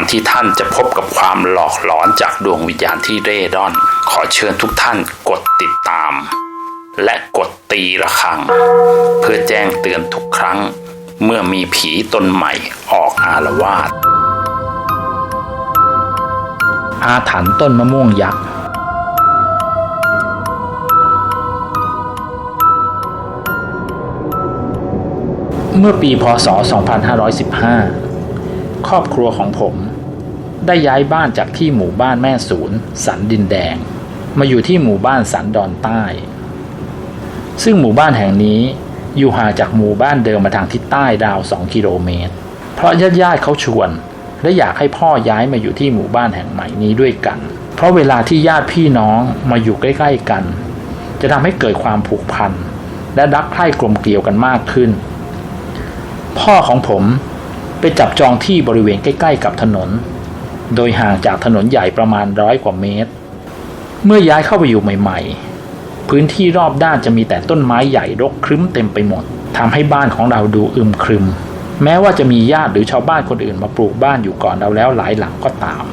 อนที่ท่านจะพบกับความหลอกหลอนจากดวงวิญญาณที่เร่ร่อน ขอเชิญทุกท่านกดติดตาม และกดตีระฆัง เพื่อแจ้งเตือนทุกครั้ง เมื่อมีผีตนใหม่ออกอารวาสอาถรรพ์ต้นมะม่วงยักษ์เมื่อปีพศ 2515 ครอบครัวของผม ได้ย้ายบ้านจากที่หมู่บ้านแม่ศูนย์ สันดินแดง มาอยู่ที่หมู่บ้านสันดอนใต้ ซึ่งหมู่บ้านแห่งนี้อยู่ห่างจากหมู่บ้านเดิมมาทางทิศใต้ดาว 2 กิโลเมตร เพราะญาติญาติๆเขาชวน และอยากให้พ่อย้ายมาอยู่ที่หมู่บ้านแห่งใหม่นี้ด้วยกัน เพราะเวลาที่ญาติพี่น้องมาอยู่ใกล้ ๆกัน จะทำให้เกิดความผูกพัน และรักใคร่กลมเกลียวกันมากขึ้น พ่อของผมไปจับจองที่บริเวณใกล้ ๆ กับถนน โดยห่างจากถนนใหญ่ประมาณร้อยกว่าเมตร เมื่อย้ายเข้าไปอยู่ใหม่ ๆ พื้นที่รอบด้านจะมีแต่ต้นไม้ใหญ่รกครึ้มเต็มไปหมดทำให้บ้านของเราดูอึมครึม แม้ว่าจะมีญาติหรือชาวบ้านคนอื่นมาปลูกบ้านอยู่ก่อนเราแล้วหลายหลังก็ตาม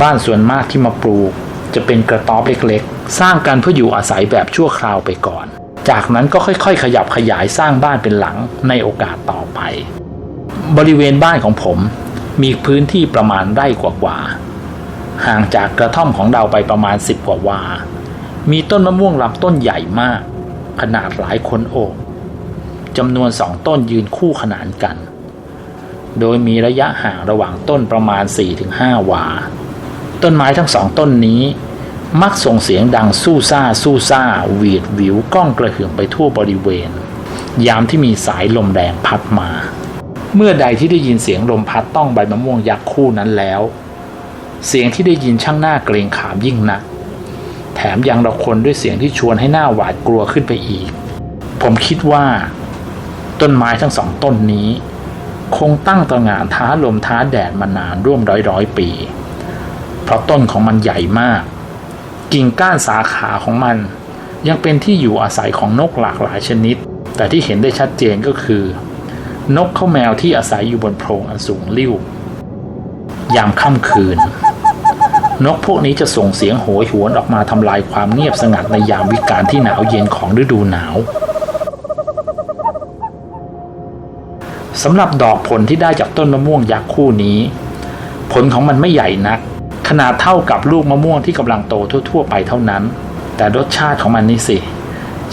บ้านส่วนมากที่มาปลูก จะเป็นกระต๊อบเล็กๆ สร้างกันเพื่ออยู่อาศัยแบบชั่วคราวไปก่อน จากนั้นก็ค่อยๆ ขยับขยายสร้างบ้านเป็นหลังในโอกาสต่อไป บริเวณบ้านของผม มีพื้นที่ประมาณไร่กว่าๆห่างจากกระท่อมของเราไปประมาณสิบกว่าวา มีต้นมะม่วงลำต้นใหญ่มาก ขนาดหลายคนโอบจำนวนสองต้นยืนคู่ขนานกัน โดยมีระยะห่างระหว่างต้นประมาณ 4-5 วา ต้นไม้ทั้งสองต้นนี้ มักส่งเสียงดังสู้ซ่าสู้ซ่าหวีดหวิวก้องกระหึ่มไปทั่วบริเวณ ยามที่มีสายลมแรงพัดมา เมื่อใดที่ได้ยินเสียงลมพัดต้องใบมะม่วงยักษ์คู่นั้นแล้ว เสียงที่ได้ยินช่างหน้าเกรงขามยิ่งนัก แถมยังระคนด้วยเสียงที่ชวนให้หน้าหวาดกลัวขึ้นไปอีก ผมคิดว่า ต้นไม้ทั้งสองต้นนี้ คงตั้งตระหง่านท้าลมท้าแดดมานานร่วมร้อยร้อยปี เพราะต้นของมันใหญ่มาก กิ่งก้านสาขาของมันยังเป็นที่อยู่อาศัยของนกหลากหลายชนิด แต่ที่เห็นได้ชัดเจนก็คือ นกข้าแมวที่อาศัยอยู่บนโพรงอันสูงลิ่ว ยามค่ำคืน นกพวกนี้จะส่งเสียงโหยหวนออกมาทำลายความเงียบสงัดในยามวิกาลที่หนาวเย็นของฤดูหนาวสำหรับดอกผลที่ได้จากต้นมะม่วงยักษ์คู่นี้ ผลของมันไม่ใหญ่นัก ขนาดเท่ากับลูกมะม่วงที่กำลังโตทั่ว ๆ ไปเท่านั้น แต่รสชาติของมันนี่สิ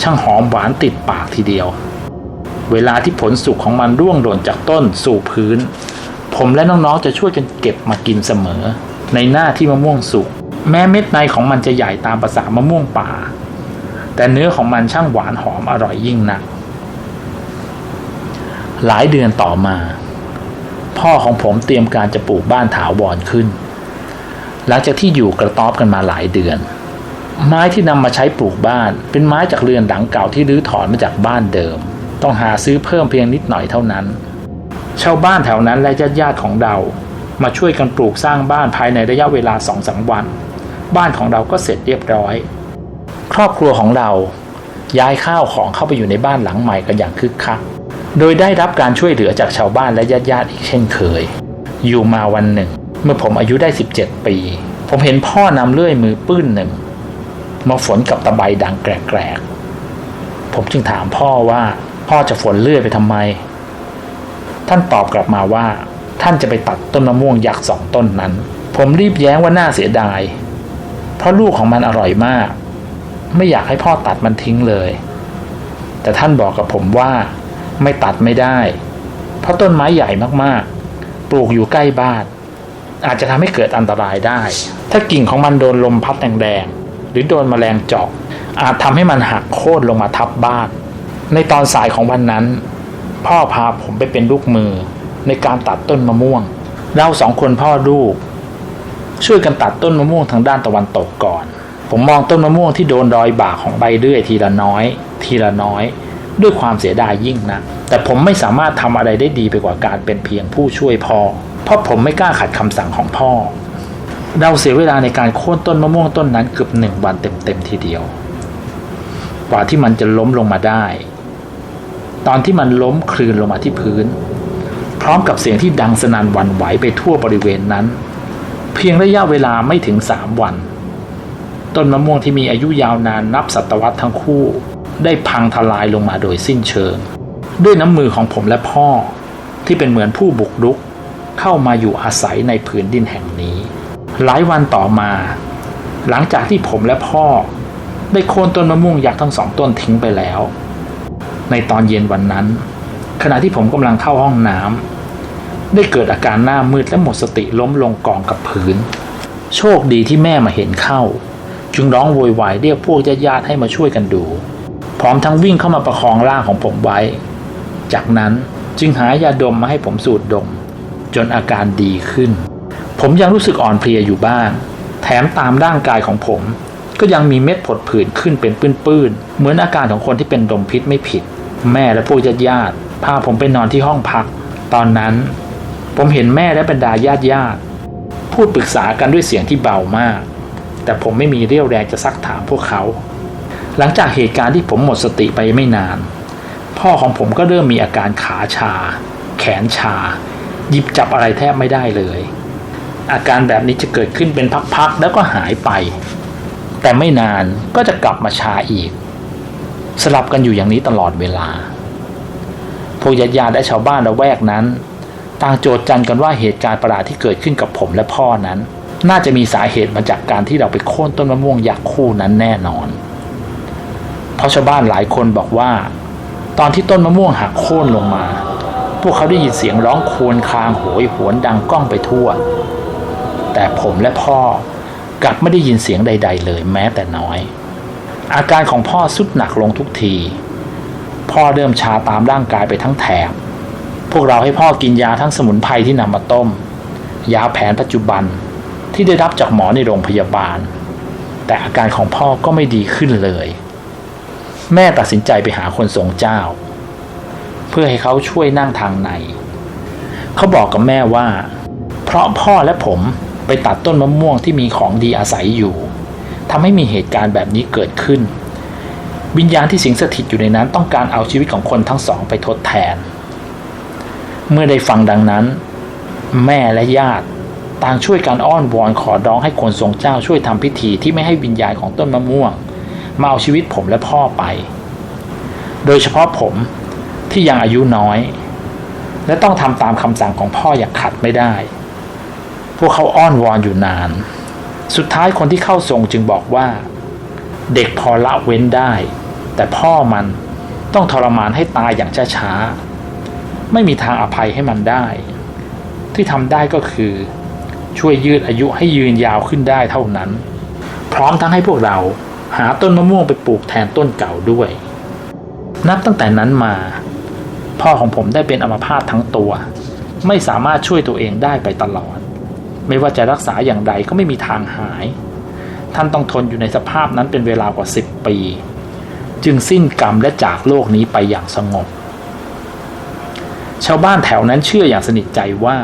ช่างหอมหวานติดปากทีเดียว เวลาที่ผลสุกของมันร่วงหล่นจากต้นสู่พื้น ผมและน้องๆจะช่วยกันเก็บมากินเสมอ ในหน้าที่มะม่วงสุก แม้เม็ดในของมันจะใหญ่ตามภาษามะม่วงป่า แต่เนื้อของมันช่างหวานหอมอร่อยยิ่งนัก หลายเดือนต่อมา พ่อของผมเตรียมการจะปลูกบ้านถาวรขึ้น หลังจากที่อยู่กระต๊อบกันมาหลายเดือนไม้ที่นำมาใช้ปลูกบ้าน เป็นไม้จากเรือนหลังเก่าที่รื้อถอนมาจากบ้านเดิม ต้องหาซื้อเพิ่มเพียงนิดหน่อยเท่านั้น ชาวบ้านแถวนั้นและญาติญาติของเรามาช่วยกันปลูกสร้างบ้านภายในระยะเวลาสองสามวัน บ้านของเราก็เสร็จเรียบร้อย ครอบครัวของเราย้ายข้าวของเข้าไปอยู่ในบ้านหลังใหม่กันอย่างคึกคัก โดยได้รับการช่วยเหลือจากชาวบ้านและญาติญาติอีกเช่นเคย อยู่มาวันหนึ่ง เมื่อผมอายุได้ 17 ปี ผมเห็นพ่อนำเลื่อยมือปื้นหนึ่ง มาฝนกับตะไบดังแกรกๆ ผมจึงถามพ่อว่า พ่อจะฝนเลื่อยไปทำไม ท่านตอบกลับมาว่า ท่านจะไปตัดต้นมะม่วงยักษ์สองต้นนั้น ผมรีบแย้งว่าน่าเสียดาย เพราะลูกของมันอร่อยมาก ไม่อยากให้พ่อตัดมันทิ้งเลย แต่ท่านบอกกับผมว่า ไม่ตัดไม่ได้ เพราะต้นไม้ใหญ่มากๆ ปลูกอยู่ใกล้บ้าน อาจจะทำให้เกิดอันตรายได้ ถ้ากิ่งของมันโดนลมพัดแรงๆหรือโดนแมลงเจาะอาจทำให้มันหักโค่นลงมาทับบ้าน ในตอนสายของวันนั้น พ่อพาผมไปเป็นลูกมือในการตัดต้นมะม่วง เราสองคนพ่อลูก ช่วยกันตัดต้นมะม่วงทางด้านตะวันตกก่อน ผมมองต้นมะม่วงที่โดนรอยบากของใบเลื่อยทีละน้อย ทีละน้อย ด้วยความเสียดายยิ่งนะแต่ผมไม่สามารถทำอะไรได้ดีไปกว่าการเป็นเพียงผู้ช่วยพ่อเพราะผมไม่กล้าขัดคำสั่งของพ่อ เราเสียเวลาในการโค่นต้นมะม่วงต้นนั้นเกือบหนึ่งวันเต็มๆทีเดียว กว่าที่มันจะล้มลงมาได้ ตอนที่มันล้มคลืนลงมาที่พื้น พร้อมกับเสียงที่ดังสนั่นวันไหวไปทั่วบริเวณนั้น เพียงระยะเวลาไม่ถึงสามวัน ต้นมะม่วงที่มีอายุยาวนานนับศตวรรษทั้งคู่ ได้พังทลายลงมาโดยสิ้นเชิง ด้วยน้ำมือของผมและพ่อที่เป็นเหมือนผู้บุกรุกเข้ามาอยู่อาศัยในผืนดินแห่งนี้ หลายวันต่อมา หลังจากที่ผมและพ่อ ได้โค่นต้นมะม่วงยักษ์ทั้งสองต้นทิ้งไปแล้ว ในตอนเย็นวันนั้น ขณะที่ผมกำลังเข้าห้องน้ำได้เกิดอาการหน้ามืดและหมดสติล้มลงกองกับพื้น โชคดีที่แม่มาเห็นเข้า จึงร้องโวยวายเรียกพวกญาติๆให้มาช่วยกันดู พร้อมทั้งวิ่งเข้ามาประคองร่างของผมไว้ จากนั้นจึงหายาดมมาให้ผมสูดดม จนอาการดีขึ้น ผมยังรู้สึกอ่อนเพลียอยู่บ้าง แถมตามร่างกายของผม ก็ยังมีเม็ดผดผื่นขึ้นเป็นปื้นๆ เหมือนอาการของคนที่เป็นลมพิษไม่ผิด แม่และพวกญาติๆพาผมไปนอนที่ห้องพัก ตอนนั้น ผมเห็นแม่และบรรดาญาติญาติพูดปรึกษากันด้วยเสียงที่เบามาก แต่ผมไม่มีเรี่ยวแรงจะซักถามพวกเขา หลังจากเหตุการณ์ที่ผมหมดสติไปไม่นาน พ่อของผมก็เริ่มมีอาการขาชา แขนชา หยิบจับอะไรแทบไม่ได้เลย อาการแบบนี้จะเกิดขึ้นเป็นพักๆแล้วก็หายไป แต่ไม่นานก็จะกลับมาชาอีก สลับกันอยู่อย่างนี้ตลอดเวลา พวกญาติญาติและชาวบ้านละแวกนั้น ต่างโจทย์จันกันว่าเหตุการณ์ประหลาดที่เกิดขึ้นกับผมและพ่อนั้น น่าจะมีสาเหตุมาจากการที่เราไปโค่นต้นมะม่วงยักษ์คู่นั้นแน่นอน เพราะชาวบ้านหลายคนบอกว่า ตอนที่ต้นมะม่วงหักโค่นลงมา พวกเขาได้ยินเสียงร้องครวญครางโหยหวนดังก้องไปทั่ว แต่ผมและพ่อ กลับไม่ได้ยินเสียงใด ๆ เลยแม้แต่น้อย อาการของพ่อสุดหนักลงทุกที พ่อเริ่มชาตามร่างกายไปทั้งแถบ พวกเราให้พ่อกินยาทั้งสมุนไพรที่นำมาต้ม ยาแผนปัจจุบันที่ได้รับจากหมอในโรงพยาบาล แต่อาการของพ่อก็ไม่ดีขึ้นเลย แม่ตัดสินใจไปหาคนทรงเจ้า เพื่อให้เขาช่วยนั่งทางใน เขาบอกกับแม่ว่า เพราะพ่อและผม ไปตัดต้นมะม่วงที่มีของดีอาศัยอยู่ทำให้มีเหตุการณ์แบบนี้เกิดขึ้น วิญญาณที่สิงสถิตอยู่ในนั้นต้องการเอาชีวิตของคนทั้งสองไปทดแทน เมื่อได้ฟังดังนั้น แม่และญาติต่างช่วยกันอ้อนวอนขอร้องให้คนทรงเจ้าช่วยทำพิธีที่ไม่ให้วิญญาณของต้นมะม่วง มาเอาชีวิตผมและพ่อไป โดยเฉพาะผมที่ยังอายุน้อย และต้องทำตามคำสั่งของพ่ออย่างขัดไม่ได้ วกเขาอ้อนวอนอยู่นาน สุดท้ายคนที่เข้าทรงจึงบอกว่า เด็กพอละเว้นได้ แต่พ่อมันต้องทรมานให้ตายอย่างช้าๆ ไม่มีทางอภัยให้มันได้ ที่ทำได้ก็คือ ช่วยยืดอายุให้ยืนยาวขึ้นได้เท่านั้น พร้อมทั้งให้พวกเราหาต้นมะม่วงไปปลูกแทนต้นเก่าด้วย นับตั้งแต่นั้นมา พ่อของผมได้เป็นอัมพาตทั้งตัว ไม่สามารถช่วยตัวเองได้ไปตลอด ไม่ว่าจะรักษาอย่างใดก็ไม่มีทางหาย ท่านต้องทนอยู่ในสภาพนั้นเป็นเวลากว่าสิบปี จึงสิ้นกรรมและจากโลกนี้ไปอย่างสงบ ชาวบ้านแถวนั้นเชื่ออย่างสนิทใจว่า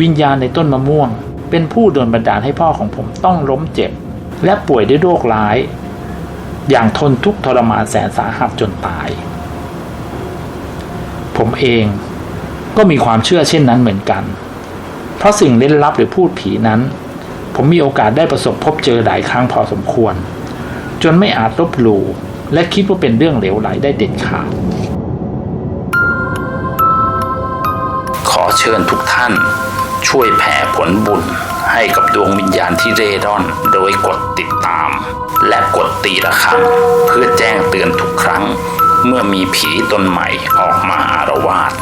วิญญาณในต้นมะม่วง เป็นผู้โดนบันดาลให้พ่อของผมต้องล้มเจ็บ และป่วยด้วยโรคร้าย อย่างทนทุกทรมานแสนสาหัสจนตาย ผมเองก็มีความเชื่อเช่นนั้นเหมือนกัน ราะสิ่งเล่นลับหรือพูดผีนั้น ผมมีโอกาสได้ประสบพบเจอหลายครั้งพอสมควร จนไม่อาจลบหลู่และคิดว่าเป็นเรื่องเหลวไหลได้เด็ดขาด ขอเชิญทุกท่าน ช่วยแผ่ผลบุญให้กับดวงวิญญาณที่เร่ร่อน โดยกดติดตาม และกดตีระฆังเพื่อแจ้งเตือนทุกครั้ง เมื่อมีผีตนใหม่ออกมาอารวาส